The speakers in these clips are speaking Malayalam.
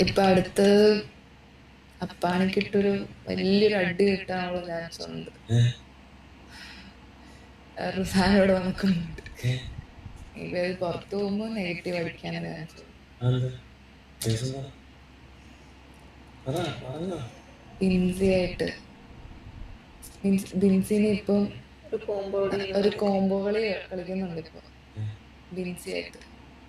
ഇപ്പൊ അടുത്ത് അപ്പാണിക്കിട്ടൊരു വലിയൊരു അടി കിട്ടാനുള്ള ചാൻസ് ഉണ്ട്. റിസാനോട് നമുക്കുണ്ട് പുറത്തു പോകുമ്പോ നെഗറ്റീവ് അടിക്കാനുള്ള ചാൻസ് അതെന്താ? കേസ് എന്താ? പറ, പറഞ്ഞോ. ബിൻസി ആയിട്ട് ബിൻസ്- ഇപ്പം ഒരു കോംബോ കളി കളിക്കുന്നുണ്ട് ഇപ്പൊ. ബിൻസി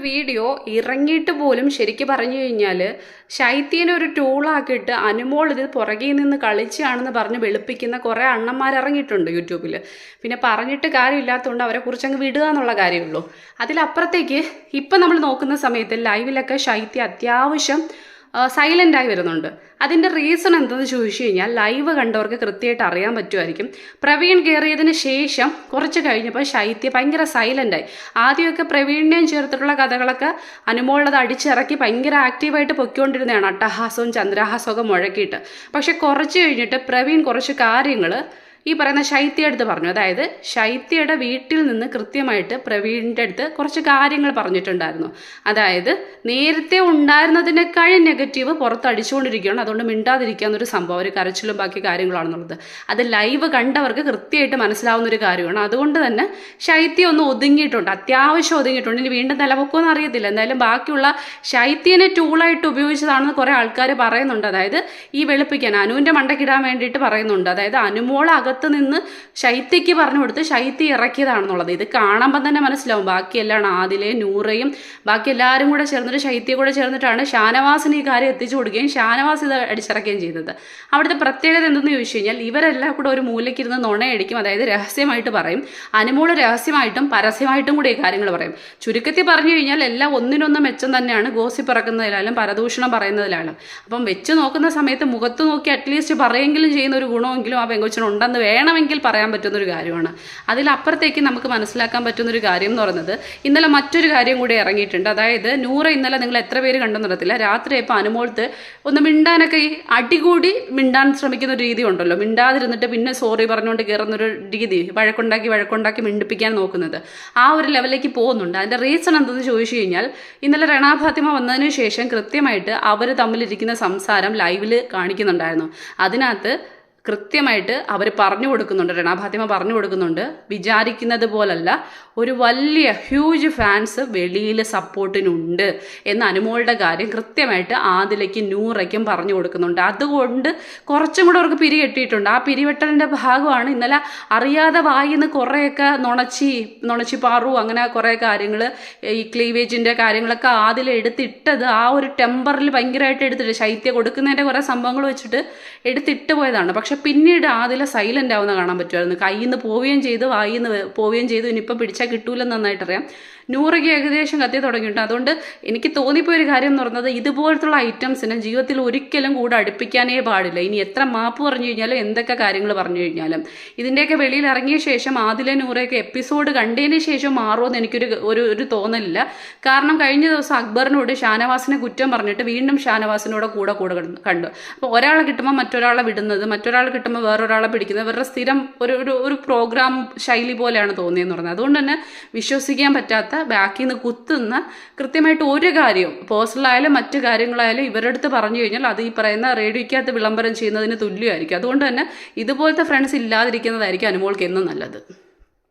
വീഡിയോ ഇറങ്ങിയിട്ട് പോലും ശരിക്കും പറഞ്ഞു കഴിഞ്ഞാൽ ശൈത്യനെ ഒരു ടൂളാക്കിയിട്ട് അനുമോൾ ഇത് പുറകിൽ നിന്ന് കളിച്ചാണെന്ന് പറഞ്ഞ് വെളുപ്പിക്കുന്ന കുറേ അണ്ണന്മാർ ഇറങ്ങിയിട്ടുണ്ട് യൂട്യൂബിൽ പിന്നെ പറഞ്ഞിട്ട് കാര്യമില്ലാത്തതുകൊണ്ട് അവരെ കുറിച്ച് അങ്ങ് വിടുക എന്നുള്ള കാര്യമുള്ളൂ അതിലപ്പുറത്തേക്ക് ഇപ്പം നമ്മൾ നോക്കുന്ന സമയത്ത് ലൈവിലൊക്കെ ശൈത്യ അത്യാവശ്യം സൈലന്റ് ആയി വരുന്നുണ്ട്. അതിന്റെ റീസൺ എന്തെന്ന് ചോദിച്ചു കഴിഞ്ഞാൽ ലൈവ് കണ്ടവർക്ക് കൃത്യമായിട്ട് അറിയാൻ പറ്റുമായിരിക്കും. പ്രവീൺ കയറിയതിന് ശേഷം കുറച്ച് കഴിഞ്ഞപ്പോൾ ശൈത്യ ഭയങ്കര സൈലന്റായി ആദ്യമൊക്കെ പ്രവീണിനെയും ചേർത്തിട്ടുള്ള കഥകളൊക്കെ അനുമോളത് അടിച്ചിറക്കി ഭയങ്കര ആക്റ്റീവായിട്ട് പൊയ്ക്കൊണ്ടിരുന്നതാണ്. അട്ടഹാസവും ചന്ദ്രഹാസവും ഒക്കെ മുഴക്കിയിട്ട്. പക്ഷെ കുറച്ച് കഴിഞ്ഞിട്ട് പ്രവീൺ കുറച്ച് കാര്യങ്ങൾ ഈ പറയുന്ന ശൈത്യ അടുത്ത് പറഞ്ഞു. അതായത് ശൈത്യയുടെ വീട്ടിൽ നിന്ന് കൃത്യമായിട്ട് പ്രവീണിന്റെ അടുത്ത് കുറച്ച് കാര്യങ്ങൾ പറഞ്ഞിട്ടുണ്ടായിരുന്നു. അതായത് നേരത്തെ ഉണ്ടായിരുന്നതിനേക്കാളും നെഗറ്റീവ് പുറത്ത് അടിച്ചുകൊണ്ടിരിക്കുകയാണ് അതുകൊണ്ട് മിണ്ടാതിരിക്കാവുന്ന ഒരു സംഭവം. ഒരു കരച്ചിലും ബാക്കി കാര്യങ്ങളാണെന്നുള്ളത്. അത് ലൈവ് കണ്ടവർക്ക് കൃത്യമായിട്ട് മനസ്സിലാവുന്ന ഒരു കാര്യമാണ്. അതുകൊണ്ട് തന്നെ ശൈത്യം ഒന്ന് ഒതുങ്ങിയിട്ടുണ്ട്. അത്യാവശ്യം ഒതുങ്ങിയിട്ടുണ്ട്. ഇനി വീണ്ടും നിലപൊക്കമെന്ന് അറിയത്തില്ല. എന്തായാലും ബാക്കിയുള്ള ശൈത്യനെ ടൂളായിട്ട് ഉപയോഗിച്ചതാണെന്ന് കുറേ ആൾക്കാർ പറയുന്നുണ്ട്. അതായത് ഈ വെളുപ്പിക്കാൻ അനുവിന്റെ മണ്ടക്കിടാൻ വേണ്ടിയിട്ട് പറയുന്നുണ്ട്. അതായത് അനുമോൾ അകത്ത് നിന്ന് ശൈത്യയ്ക്ക് പറഞ്ഞു കൊടുത്ത് ശൈത്യ ഇറക്കിയതാണെന്നുള്ളത്. ഇത് കാണുമ്പോൾ തന്നെ മനസ്സിലാവും. ബാക്കിയെല്ലാം ആദിലെ നൂറയും ബാക്കി എല്ലാവരും കൂടെ ചേർന്നിട്ട് ശൈത്യ കൂടെ ചേർന്നിട്ടാണ് ഷാനവാസിന് ഈ കാര്യം എത്തിച്ചു കൊടുക്കുകയും ഷാനവാസ് ഇത് അടിച്ചിറക്കുകയും ചെയ്യുന്നത്. അവിടുത്തെ പ്രത്യേകത എന്തെന്ന് ചോദിച്ചു കഴിഞ്ഞാൽ ഇവരെല്ലാം കൂടെ ഒരു മൂലയ്ക്കിരുന്ന് നുണയടിക്കും. അതായത് രഹസ്യമായിട്ട് പറയും. അനുമോൾ രഹസ്യമായിട്ടും പരസ്യമായിട്ടും കൂടി ഈ കാര്യങ്ങൾ പറയും. ചുരുക്കത്തിൽ പറഞ്ഞു കഴിഞ്ഞാൽ എല്ലാം ഒന്നിനൊന്ന് മെച്ചം തന്നെയാണ് ഗോസി പറക്കുന്നതിലായാലും പരദൂഷണം പറയുന്നതിലായാലും. അപ്പം വെച്ച് നോക്കുന്ന സമയത്ത് മുഖത്ത് നോക്കി അറ്റ്ലീസ്റ്റ് പറയെങ്കിലും ചെയ്യുന്ന ഒരു ഗുണമെങ്കിലും ആ പെങ്കൊച്ചിനുണ്ടെന്ന് വേണമെങ്കിൽ പറയാൻ പറ്റുന്നൊരു കാര്യമാണ്. അതിലപ്പുറത്തേക്ക് നമുക്ക് മനസ്സിലാക്കാൻ പറ്റുന്നൊരു കാര്യം എന്ന് പറയുന്നത് ഇന്നലെ മറ്റൊരു കാര്യം കൂടി ഇറങ്ങിയിട്ടുണ്ട്. അതായത് നൂറ് ഇന്നലെ നിങ്ങൾ എത്ര പേര് കണ്ടെന്ന് അറിയത്തില്ല. രാത്രി ഇപ്പോൾ അനുമോളത്ത് ഒന്ന് മിണ്ടാനൊക്കെ ഈ അടികൂടി മിണ്ടാൻ ശ്രമിക്കുന്ന ഒരു രീതി ഉണ്ടല്ലോ. മിണ്ടാതിരുന്നിട്ട് പിന്നെ സോറി പറഞ്ഞുകൊണ്ട് കയറുന്നൊരു രീതി വഴക്കുണ്ടാക്കി വഴക്കുണ്ടാക്കി മിണ്ടിപ്പിക്കാൻ നോക്കുന്നത്. ആ ഒരു ലെവലിലേക്ക് പോകുന്നുണ്ട്. അതിന്റെ റീസൺ എന്തെന്ന് ചോദിച്ചു കഴിഞ്ഞാൽ ഇന്നലെ രണാ വന്നതിന് ശേഷം കൃത്യമായിട്ട് അവർ തമ്മിലിരിക്കുന്ന സംസാരം ലൈവിൽ കാണിക്കുന്നുണ്ടായിരുന്നു. അതിനകത്ത് കൃത്യമായിട്ട് അവർ പറഞ്ഞു കൊടുക്കുന്നുണ്ട് രണാഭാത്യമ പറഞ്ഞു കൊടുക്കുന്നുണ്ട്. വിചാരിക്കുന്നത് പോലല്ല ഒരു വലിയ ഹ്യൂജ് ഫാൻസ് വെളിയിൽ സപ്പോർട്ടിനുണ്ട് എന്ന അനുമോളുടെ കാര്യം കൃത്യമായിട്ട് ആദിലയ്ക്കും നൂറയ്ക്കും പറഞ്ഞു കൊടുക്കുന്നുണ്ട്. അതുകൊണ്ട് കുറച്ചും കൂടെ അവർക്ക് പിരി കെട്ടിയിട്ടുണ്ട്. ആ പിരിവെട്ടലിന്റെ ഭാഗമാണ് ഇന്നലെ അറിയാതെ വായിന്ന് കുറേയൊക്കെ നുണച്ചി നുണച്ചി പാറു അങ്ങനെ കുറേ കാര്യങ്ങൾ ഈ ക്ലീവേജിന്റെ കാര്യങ്ങളൊക്കെ ആദിൽ എടുത്തിട്ടത് ആ ഒരു ടെമ്പറിൽ ഭയങ്കരമായിട്ട് എടുത്തിട്ട് ശൈത്യ കൊടുക്കുന്നതിന്റെ കുറേ സംഭവങ്ങൾ വെച്ചിട്ട് എടുത്തിട്ട് പോയതാണ്. പിന്നീട് ആദില സൈലന്റ് ആവുന്ന കാണാൻ പറ്റുമായിരുന്നു. കയ്യിൽ നിന്ന് പോവുകയും ചെയ്തു വായിന്ന് പോവുകയും ചെയ്തു ഇനിയിപ്പം പിടിച്ചാൽ കിട്ടൂലെന്ന് നന്നായിട്ടറിയാം. നൂറയ്ക്ക് ഏകദേശം കത്തി തുടങ്ങിയിട്ടുണ്ട്. അതുകൊണ്ട് എനിക്ക് തോന്നിപ്പോയ ഒരു കാര്യം എന്ന് പറഞ്ഞത് ഇതുപോലത്തുള്ള ഐറ്റംസിനെ ജീവിതത്തിൽ ഒരിക്കലും കൂടെ അടുപ്പിക്കാനേ പാടില്ല. ഇനി എത്ര മാപ്പ് പറഞ്ഞു കഴിഞ്ഞാലും എന്തൊക്കെ കാര്യങ്ങൾ പറഞ്ഞു കഴിഞ്ഞാലും. ഇതിന്റെയൊക്കെ വെളിയിൽ ഇറങ്ങിയ ശേഷം ആദിലെ നൂറയൊക്കെ എപ്പിസോഡ് കണ്ടതിന് ശേഷം മാറുമെന്ന് എനിക്കൊരു ഒരു ഒരു തോന്നലില്ല. കാരണം കഴിഞ്ഞ ദിവസം അക്ബറിനോട് ഷാനവാസിനെ കുറ്റം പറഞ്ഞിട്ട് വീണ്ടും ഷാനവാസിനോട് കൂടെ കൂടെ കണ്ടു- അപ്പോൾ ഒരാളെ കിട്ടുമ്പോൾ മറ്റൊരാളെ വിടുന്നത് മറ്റൊരാൾ കിട്ടുമ്പോൾ വേറൊരാളെ പിടിക്കുന്നത് ഇവരുടെ സ്ഥിരം ഒരു ഒരു പ്രോഗ്രാം ശൈലി പോലെയാണ് തോന്നിയെന്ന് പറഞ്ഞത്. അതുകൊണ്ട് തന്നെ വിശ്വസിക്കാൻ പറ്റാത്ത ബാക്കിൽ നിന്ന് കുത്തുന്ന കൃത്യമായിട്ട് ഒരു കാര്യവും പേഴ്സണലായാലും മറ്റു കാര്യങ്ങളായാലും ഇവരുടെ അടുത്ത് പറഞ്ഞു കഴിഞ്ഞാൽ അത് ഈ പറയുന്ന റേഡിയോയ്ക്കകത്ത് വിളംബരം ചെയ്യുന്നതിന് തുല്യമായിരിക്കും. അതുകൊണ്ട് തന്നെ ഇതുപോലത്തെ ഫ്രണ്ട്സ് ഇല്ലാതിരിക്കുന്നതായിരിക്കും അനുമോൾക്ക് എന്നും നല്ലത്.